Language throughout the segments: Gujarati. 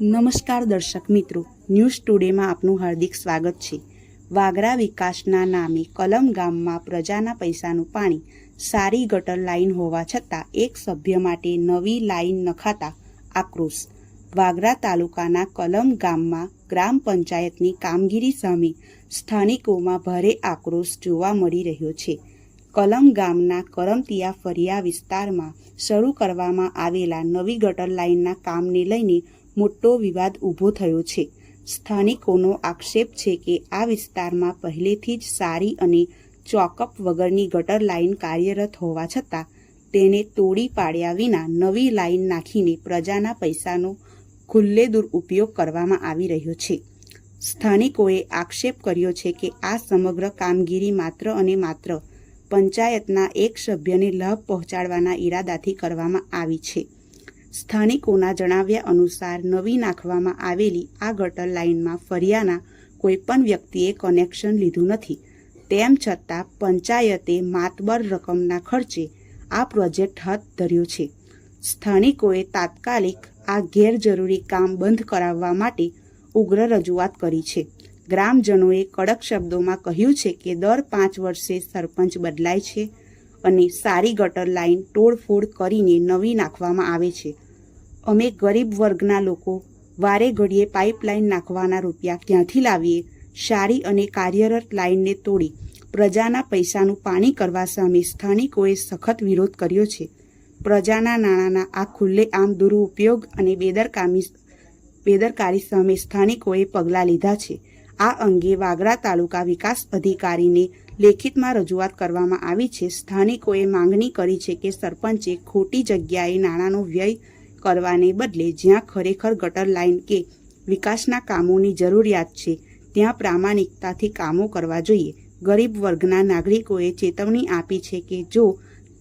નમસ્કાર દર્શક મિત્રો ન્યૂઝ ટુડેમાં આપનું હાર્દિક સ્વાગત છે. વાગરા વિકાસના નામે કલમ ગામમાં પ્રજાના પૈસાનું પાણી, સારી ગટર લાઈન હોવા છતાં એક સભ્ય માટે નવી લાઈન નખાતા આક્રોશ. વાગરા તાલુકાના કલમ ગામમાં ગ્રામ પંચાયતની કામગીરી સામે સ્થાનિકોમાં ભારે આક્રોશ જોવા મળી રહ્યો છે. કલમ ગામના કરમતિયા ફરિયા વિસ્તારમાં શરૂ કરવામાં આવેલા નવી ગટર લાઇનના કામને લઈને મોટો વિવાદ ઊભો થયો છે. સ્થાનિકોનો આક્ષેપ છે કે આ વિસ્તારમાં પહેલેથી જ સારી અને ચોકઅપ વગરની ગટર લાઇન કાર્યરત હોવા છતાં, તેને તોડી પાડ્યા વિના નવી લાઇન નાખીને પ્રજાના પૈસાનો ખુલ્લે દુરુપયોગ કરવામાં આવી રહ્યો છે. સ્થાનિકોએ આક્ષેપ કર્યો છે કે આ સમગ્ર કામગીરી માત્ર અને માત્ર પંચાયતના એક સભ્યને લાભ પહોંચાડવાના ઈરાદાથી કરવામાં આવી છે. સ્થાનિકોના જણાવ્યા અનુસાર નવી નાખવામાં આવેલી આ ગટર લાઇનમાં ફરિયાના કોઈપણ વ્યક્તિએ કનેક્શન લીધું નથી. તેમ છતાં પંચાયતે માતબર રકમના ખર્ચે આ પ્રોજેક્ટ હાથ ધર્યો છે. સ્થાનિકોએ તાત્કાલિક આ ગેરજરૂરી કામ બંધ કરાવવા માટે ઉગ્ર રજૂઆત કરી છે. ગ્રામજનોએ કડક શબ્દોમાં કહ્યું છે કે દર પાંચ વર્ષે સરપંચ બદલાય છે. અને સારી ગટર લાઇન તોડફોડ કરીને નવી નાખવામાં આવે છે. અમે ગરીબ વર્ગના લોકો વારે ઘડીએ પાઇપલાઇન નાખવાના રૂપિયા ક્યાંથી લાવીએ? સારી અને કાર્યરત લાઇનને તોડી પ્રજાના પૈસાનું પાણી કરવા સામે સ્થાનિકોએ સખત વિરોધ કર્યો છે. પ્રજાના નાણાંના આ ખુલ્લે આમ દુરુપયોગ અને બેદરકામી બેદરકારી સામે સ્થાનિકોએ પગલાં લીધા છે. આ અંગે વાગરા તાલુકા વિકાસ અધિકારીને લેખિતમાં રજૂઆત કરવામાં આવી છે. સ્થાનિકોએ માંગણી કરી છે કે સરપંચે ખોટી જગ્યાએ નાણાંનો વ્યય કરવાને બદલે જ્યાં ખરેખર ગટર લાઇન કે વિકાસના કામોની જરૂરિયાત છે, ત્યાં પ્રામાણિકતાથી કામો કરવા જોઈએ. ગરીબ વર્ગના નાગરિકોએ ચેતવણી આપી છે કે જો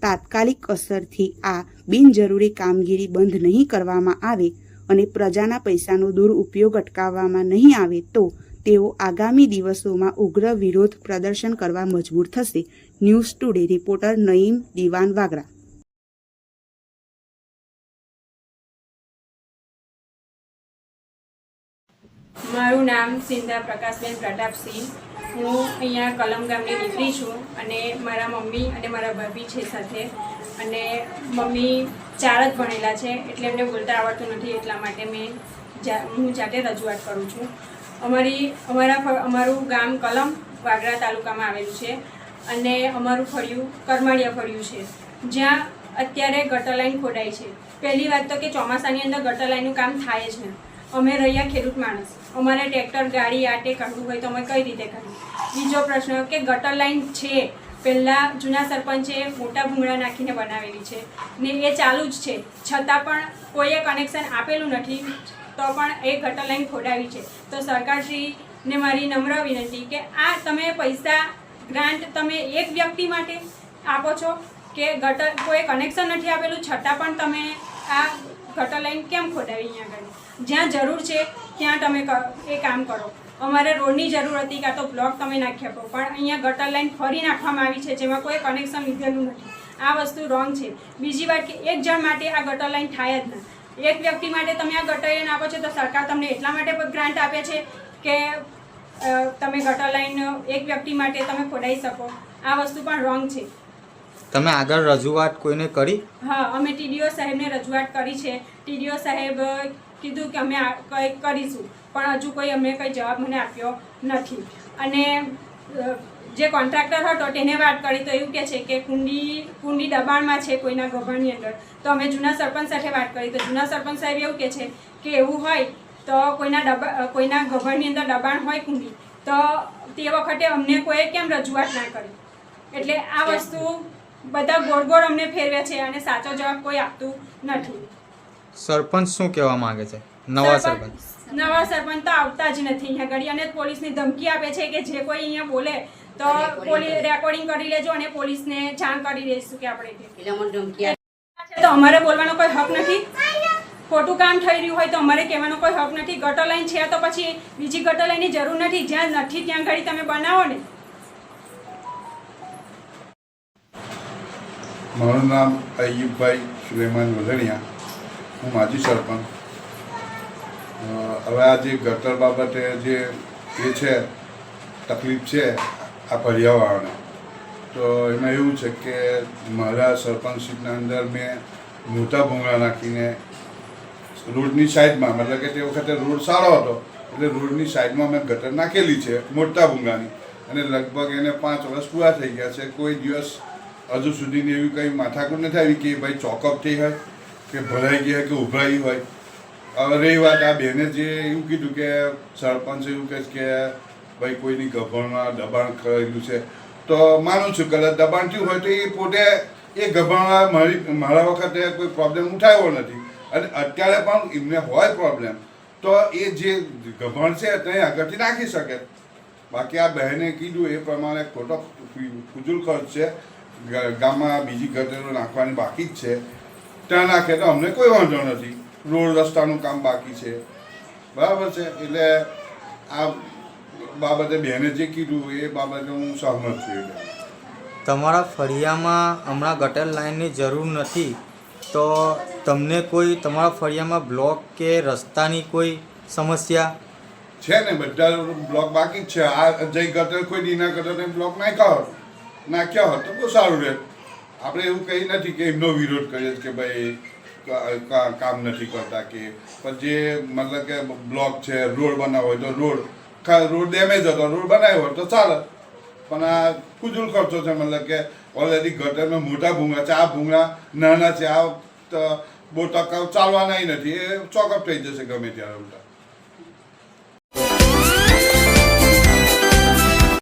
તાત્કાલિક અસરથી આ બિનજરૂરી કામગીરી બંધ નહીં કરવામાં આવે અને પ્રજાના પૈસાનો દુરુપયોગ અટકાવવામાં નહીં આવે તો તેઓ આગામી દિવસોમાં ઉગ્ર વિરોધ પ્રદર્શન કરવા મજબૂર થશે. ન્યૂઝ ટુડે રિપોર્ટર નઈમ દિવાન વાગરા. મારું નામ સિંધા પ્રકાશબેન પ્રતાપસિંહ. હું અહીંયા કલમ ગામની દીકરી છું અને મારા મમ્મી અને મારા ભાભી છે સાથે. અને મમ્મી ચાર જ ભણેલા છે એટલે એમને બોલતા આવડતું નથી એટલા માટે મેં હું જાતે રજૂઆત કરું છું. અમારી, અમારા અમારું ગામ કલમ, વાગરા તાલુકામાં આવેલું છે. અને અમારું ફળિયું, કરમાળિયા ફળિયું છે. જ્યાં અત્યારે ગટર લાઈન ખોડાય છે. પહેલી વાત તો કે ચોમાસાની અંદર ગટર લાઈનનું કામ થાય જ નહીં અમે રહ્યા ખેડૂત માણસ. અમારે ટ્રેક્ટર, ગાડી, આટે કાઢવું હોય તો અમે કઈ રીતે કરવું બીજો પ્રશ્ન કે ગટર લાઈન છે. પહેલાં જૂના સરપંચે મોટા ભૂંગળા નાખીને બનાવેલી છે. ને એ ચાલુ જ છે. છતાં પણ કોઈએ કનેક્શન આપેલું નથી. તો પણ એ ગટર લાઈન ખોડાવી છે. તો સરકારશ્રીને મારી નમ્ર વિનંતી કે આ તમે પૈસા ગ્રાન્ટ તમે એક વ્યક્તિ માટે આપો છો કે ગટર કોઈ કનેક્શન નથી આપેલું, છતાં પણ તમે આ ગટર લાઈન કેમ ખોડાવી અહીંયા આગળ? જ્યાં જરૂર છે, ત્યાં તમે એ કામ કરો. અમારે રોડની જરૂર હતી કાં તો બ્લોક તમે નાખી આપો પણ અહીંયા ગટર લાઈન ફરી નાખવામાં આવી છે, જેમાં કોઈ કનેક્શન લીધેલું નથી. આ વસ્તુ રોંગ છે. બીજી વાત કે એક જણ માટે આ ગટર લાઈન થાય જ ના. એક વ્યક્તિ માટે તમે આ ગટર લાઈન આપો છો તો સરકાર તમને એટલા માટે ગ્રાન્ટ આપે છે કે તમે ગટર લાઈન એક વ્યક્તિ માટે તમે ખોડાઈ શકો. આ વસ્તુ પણ રોંગ છે. તમે આગળ રજૂઆત કોઈને કરી? હા અમે ટીડીઓ સાહેબને રજૂઆત કરી છે. ટીડીઓ સાહેબ કીધું કે અમે આ કંઈ કરીશું પણ હજુ કોઈ અમને કંઈ જવાબ મને આપ્યો નથી. અને જે કોન્ટ્રાક્ટર હતો તેને વાત કરી તો એવું કહે છે કે કુંડી કુંડી દબાણમાં છે કોઈના ગભાણની અંદર. તો અમે જૂના સરપંચ સાથે વાત કરી. તો જૂના સરપંચ સાહેબ એવું કહે છે કે એવું હોય તો કોઈના દબા કોઈના ગભાણની અંદર દબાણ હોય કુંડી તો તે વખતે અમને કોઈએ કેમ રજૂઆત ના કરી? એટલે આ વસ્તુ બધા ગોળ ગોળ અમને ફેરવે છે અને સાચો જવાબ કોઈ આપતું નથી. સરપંચ શું કહેવા માંગે છે? નવા સરપંચ. નવા સરપંચ તો આવતા જ નથી અહીંયા ઘડી. અને પોલીસની ધમકી આપે છે કે જે કોઈ અહીંયા બોલે તો પોલીસ રેકોર્ડિંગ કરી લેજો અને પોલીસને જાણ કરી દઈશું કે આપણે તો અમારે બોલવાનો કોઈ હક નથી? ખોટું કામ થઈ રહ્યું હોય તો અમારે કહેવાનો કોઈ હક નથી? ગટર લાઈન છે તો પછી બીજી ગટર લાઈનની જરૂર નથી? જ્યાં નથી ત્યાં ઘડી તમે બનાવો ને. મારું નામ અયુબભાઈ સુલેમાન વધણિયા હું માજી સરપંચ. હવે આ જે ગટર બાબતે જે એ છે તકલીફ છે આ પર્યાવરણ તો એમાં એવું છે કે મારા સરપંચ સીટના અંદર મેં મોટા ભૂંગળા નાખીને રોડની સાઈડમાં, મતલબ કે તે વખતે રોડ સારો હતો, એટલે રોડની સાઈડમાં મેં ગટર નાખેલી છે, મોટા ભૂંગાની અને લગભગ એને પાંચ વર્ષ પૂરા થઈ ગયા છે, કોઈ દિવસ હજુ સુધીની એવી કંઈ માથાકૂટ નથી આવી કે ભાઈ ચોકઅપ થઈ હોય, કે ભરાઈ ગઈ હોય કે ઉભરાઈ હોય. હવે રહી વાત આ બેને જે એવું કીધું કે સરપંચ એવું કહે કે ભાઈ, કોઈની ગભણમાં દબાણ કરેલું છે. તો માનું છું કદાચ દબાણ થયું હોય તો એ પોતે એ ગભણવા મારી મારા વખતે કોઈ પ્રોબ્લેમ ઉઠાવ્યો નથી. અને અત્યારે પણ એમને હોય પ્રોબ્લેમ તો એ જે ગભણ છે ત્યાં આગળથી નાખી શકે. બાકી આ બહેને કીધું એ પ્રમાણે ખોટો ફુજુલ ખર્ચ છે. ગામમાં બીજી ગટરો નાખવાની બાકી જ છે. ત્યાં નાખે તો અમને કોઈ વાંધો નથી. રોડ રસ્તાનું કામ બાકી છે. બરાબર છે? એટલે આ બાબતે બેને જે કીધું એ બાબતે હું સહમત છું તમારા ફળિયામાં હમણાં ગટર લાઇનની જરૂર નથી તો તમને કોઈ તમારા ફળિયામાં બ્લોક કે રસ્તાની કોઈ સમસ્યા? છે ને બધા બ્લોક બાકી જ છે. આ જઈ ગટર કોઈ દીના ગટરને બ્લોક નાખ્યા હોત નાખ્યા હોત તો બહુ સારું રહે આપણે એવું કહી નથી કે એમનો વિરોધ કરીએ કે ભાઈ કામ નથી કરતા કે પણ જે મતલબ કે બ્લોક છે રોડ બનાવવો હોય તો રોડ રોડ ડેમેજ હતો. રોડ બનાવ્યો હોય તો ચાલે. પણ આ ફુજુલ ખર્ચો છે, મતલબ કે ઓલરેડી ગટરમાં મોટા ભૂંગળા છે. આ ભૂંગળા નાના છે. આ બહુ ટકાઉ ચાલવાના નથી. એ ચોકઅપ થઈ જશે ગમે ત્યારે ઉલટા.